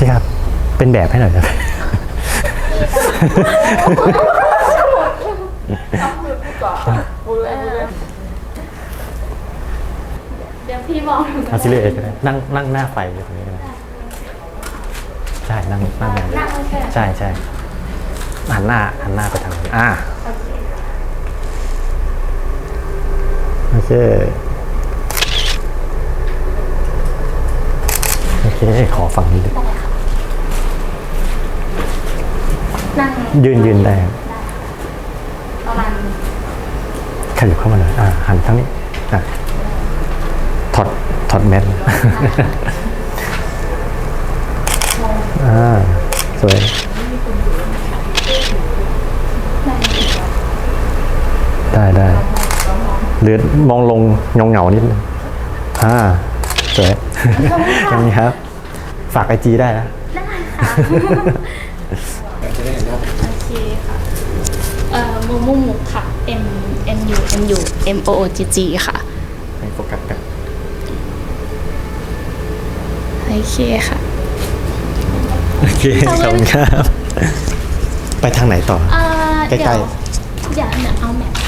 พี่ครับ เป็นแบบให้หน่อยครับ เดี๋ยวพี่บอกหนูเอาซิเลียก็ได้นั่งนั่งหน้าไฟอยู่ตรงนี้ก็ได้ใช่นั่งนั่งนั่งแค่ใช่ใช่หันหน้าหันหน้าไปทางนั้นอ่าโอเคโอเคขอฝั่งนี้ด้วย นั่งยืนยืนได้ครับประมาณขยับเข้ามาหน่อยอ่าหันทั้งนี้อะถอดถอดแมสอ่าสวยได้ได้หรือมองลงเงาเงาๆนิดนึงอ่าสวยอย่างนี้ครับ ฝากไอจีได้นะได้ค่ะโอ เคค่ะ เอ่อมูมูมูค่ะ M M U M U M O O G G ค่ะ ให้โฟกัสกันโอเคค่ะ โอเคขอบคุณครับ ไปทางไหนต่อ เอ่อใกล้ๆ เดี๋ยวเดี๋ยว